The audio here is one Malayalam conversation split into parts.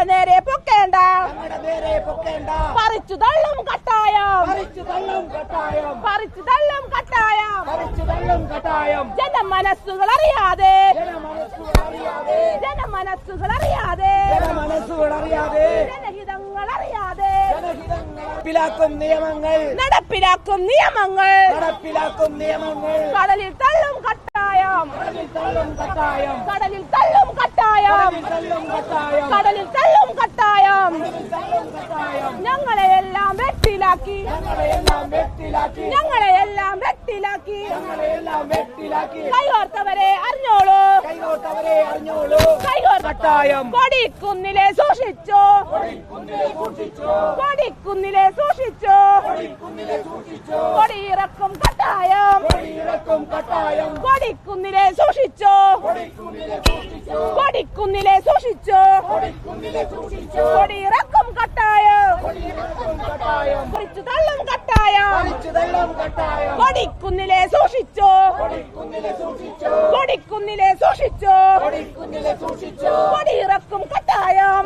ഞങ്ങളുടെ നേരെ പൊക്കേണ്ട. പറിച്ചു തള്ളും കട്ടായം. പറിച്ചു തള്ളും കട്ടായം. ജന മനസ്സുകൾ അറിയാതെ ജനമനസ്സുകൾ മനസ്സുകൾ അറിയാതെ ജനഹിതങ്ങൾ അറിയാതെ നടപ്പിലാക്കും നിയമങ്ങൾ. നടപ്പിലാക്കും നിയമങ്ങൾ. നടപ്പിലാക്കും നിയമങ്ങൾ. കടലിൽ തള്ളും കട്ടായം. കടലിൽ തള്ളും കട്ടായം. കടലിൽ കട്ടായം. കടലിൽ തള്ളും കട്ടായം. ഞങ്ങളെ എല്ലാം വെട്ടിലാക്കി. ഞങ്ങളെ എല്ലാം വെട്ടിലാക്കി. കൈകോർത്തവരെ അറിഞ്ഞോളൂ. കൈകോട്ടവരെ അറിഞ്ഞോളൂ. കൈകോർ കട്ടായം. കൊടിക്കുന്നിലെ സൂക്ഷിച്ചോ. കൊടിക്കുന്നിലെ സൂക്ഷിച്ചോ. കൊടിയിറക്കും കട്ടായം. ഇറക്കും കട്ടായം. കൊടിക്കുന്നിലെ സൂക്ഷിച്ചോ. കൊടിക്കുന്നിലെ സൂക്ഷിച്ചോ. കൊടിയിറക്കും കട്ടായം. കുറിച്ചു തള്ളും കട്ടായം. കൊടിക്കുന്നിലെ സൂക്ഷിച്ചോ. കുന്നിലെ സൂക്ഷിച്ചോ. കൊടിക്കുന്നിലെ സൂക്ഷിച്ചോ. കൊടിയിറക്കും കട്ടായം.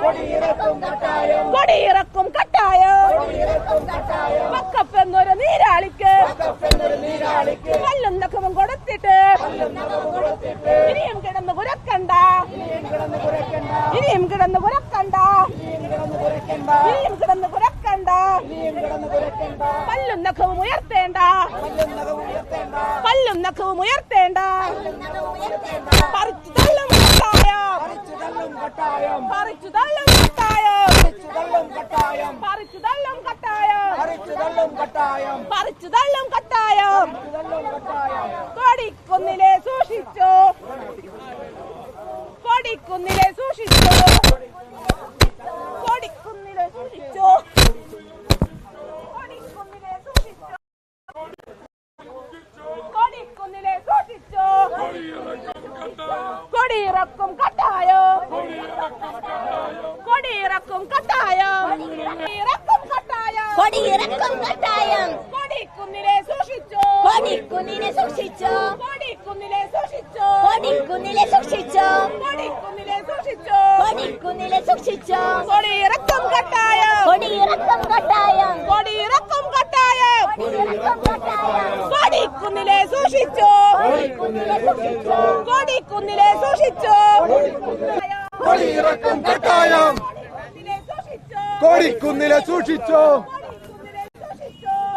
കൊടിയിറക്കും കട്ടായം. മക്കപ്പെന്നൊരു നീരാളിക്ക്. എന്നൊരു നീരാളിക്ക് കല്ലും നഖവും കൊടുത്തിട്ട് കൊടുത്തിട്ട് ഇനിയും കിടന്ന് കുരക്കണ്ട. ഇനിയും കിടന്ന് കുരക്കണ്ട. ഇനിയും കിടന്ന് കുരക്കണ്ട. പല്ലും നഖവും ഉയർത്തേണ്ട. പല്ലും നഖവും ഉയർത്തേണ്ട. പറിച്ചു തള്ളും കട്ടായം പറിച്ചു തള്ളും കട്ടായം അടിച്ചു തള്ളും കട്ടായം പറിച്ചു തള്ളും കട്ടായം അടിച്ചു തള്ളും കട്ടായം പറിച്ചു തള്ളും കട്ടായം തള്ളും കട്ടായം കൊടിക്കുന്നിലെ സൂക്ഷിച്ചോ കൊടിക്കുന്നിലെ സൂക്ഷിച്ചോ കൊടിക്കുന്നിലെ സൂക്ഷിച്ചോ കൊടിക്കുന്നിലെ സൂക്ഷിച്ചോ കൊടിക്കുന്നിലെ സൂക്ഷിച്ചോ കൊടിയിറക്കും കട്ടായോ കൊടിയിറക്കും കട്ടായോ കൊടിയിറക്കും കട്ടായോ കൊടിയിറക്കം കട്ടായം കൊടിക്കുന്നിലെ സൂക്ഷിച്ചോ കൊടിക്കുന്നിനെ സൂക്ഷിച്ചോ കൊടിക്കുന്നിലെ സൂക്ഷിച്ചോ കൊടിക്കുന്നിലെ സൂക്ഷിച്ചോ കൊടിക്കുന്നിലെ സൂക്ഷിച്ചോ കൊടിക്കുന്നിലെ സൂക്ഷിച്ചോ കൊടിയിറക്കം കട്ടായം കൊടിയിറക്കം കട്ടായം. കൊടിയിറക്കം കട്ടായം. കൊടിക്കുന്നിലെ സൂക്ഷിച്ചോ. കൊടിക്കുന്നിലെ സൂക്ഷിച്ചോ. കൊടിയിറക്കം കട്ടായം. കൊടിക്കുന്നിലെ സൂക്ഷിച്ചോ.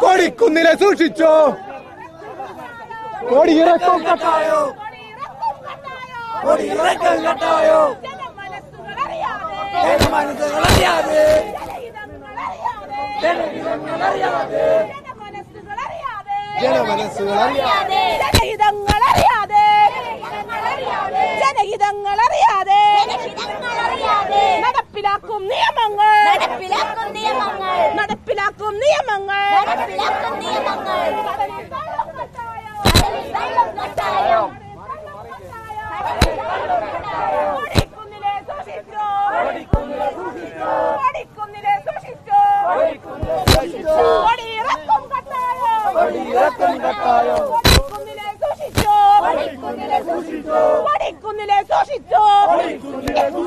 കോടിക്കുന്നിലെ സൂക്ഷിച്ചോ. കൊടിയിറക്കം കട്ടായോ. കൊടിയിറക്കം കട്ടായോ. കട്ടായോ. ജനമനസ്സുകൾ അറിയാതെ ജനഹിതങ്ങൾ അറിയാതെ ജനഹിതങ്ങൾ അറിയാതെ ജനമനസ്സുകൾ അറിയാതെ ജനമനസ്സുകൾ അറിയാതെ ജനഹിതങ്ങൾ അറിയാതെ ജനഹിതങ്ങൾ അറിയാതെ ജനഹിതങ്ങൾ അറിയാതെ നടപ്പിലാക്കും നിയമങ്ങൾ. നടപ്പിലാക്കും നിയമങ്ങൾ. നടപ്പിലാക്കും നിയമങ്ങൾ. നടപ്പിലാക്കും നിയമങ്ങൾ. കടലിൽ തള്ളും കട്ടായം. കടലിൽ തള്ളും കട്ടായം കൊടിക്കുന്നിലെ സൂക്ഷിച്ചോ. കൊടിക്കുന്നിലെ സൂക്ഷിച്ചോ. കൊടിയിറക്കും കട്ടായം. കൊടിയിറക്കം കട്ടായം കൊടിക്കുന്നിലെ സൂക്ഷിച്ചോ. കൊടിക്കുന്നിലെ സൂക്ഷിച്ചോ. കൊടിയിറക്കും